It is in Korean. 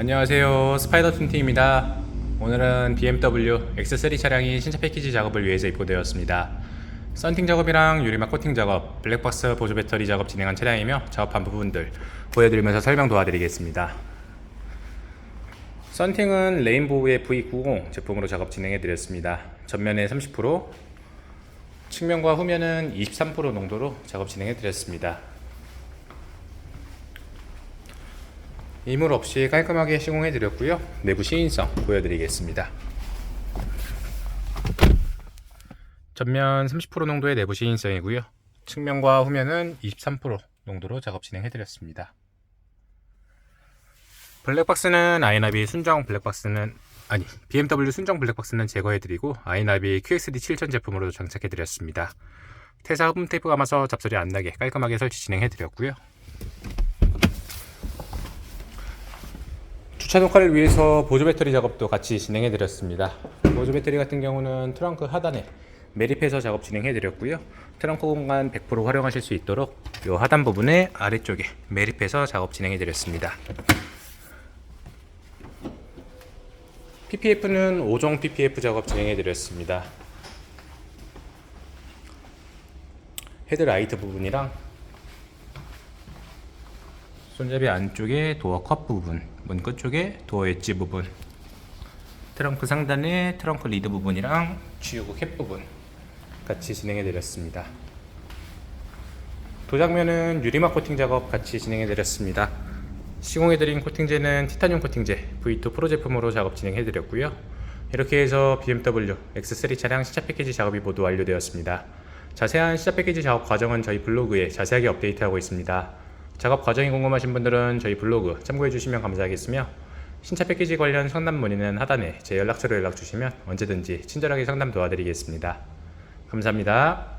안녕하세요. 스파이더 툰팅입니다. 오늘은 BMW X3 차량이 신차 패키지 작업을 위해서 입고되었습니다. 썬팅 작업이랑 유리막 코팅 작업, 블랙박스 보조 배터리 작업 진행한 차량이며 작업한 부분들 보여드리면서 설명 도와드리겠습니다. 썬팅은 레인보우의 V90 제품으로 작업 진행해드렸습니다. 전면에 30% 측면과 후면은 23% 농도로 작업 진행해드렸습니다 이물 없이 깔끔하게 시공해 드렸고요. 내부 시인성 보여드리겠습니다. 전면 30% 농도의 내부 시인성이고요. 측면과 후면은 23% 농도로 작업 진행해 드렸습니다. 블랙박스는 아이나비 순정 블랙박스는 아니 BMW 순정 블랙박스는 제거해 드리고 아이나비 QXD 7000 제품으로 장착해 드렸습니다. 퇴사 흡음 테이프 감아서 잡소리 안 나게 깔끔하게 설치 진행해 드렸고요. 주차 녹화를 위해서 보조 배터리 작업도 같이 진행해 드렸습니다. 보조 배터리 같은 경우는 트렁크 하단에 매립해서 작업 진행해 드렸고요. 트렁크 공간 100% 활용하실 수 있도록 이 하단 부분에 아래쪽에 매립해서 작업 진행해 드렸습니다. PPF는 5종 PPF 작업 진행해 드렸습니다. 헤드라이트 부분이랑 손잡이 안쪽에 도어 컵 부분, 문 끝쪽에 도어 엣지 부분, 트렁크 상단에 트렁크 리드 부분이랑 주유구 캡 부분 같이 진행해 드렸습니다. 도장면은 유리막 코팅 작업 같이 진행해 드렸습니다. 시공해 드린 코팅제는 티타늄 코팅제 V2 프로 제품으로 작업 진행해 드렸고요. 이렇게 해서 BMW X3 차량 시차 패키지 작업이 모두 완료되었습니다. 자세한 시차 패키지 작업 과정은 저희 블로그에 자세하게 업데이트하고 있습니다. 작업 과정이 궁금하신 분들은 저희 블로그 참고해 주시면 감사하겠으며 신차 패키지 관련 상담 문의는 하단에 제 연락처로 연락 주시면 언제든지 친절하게 상담 도와드리겠습니다. 감사합니다.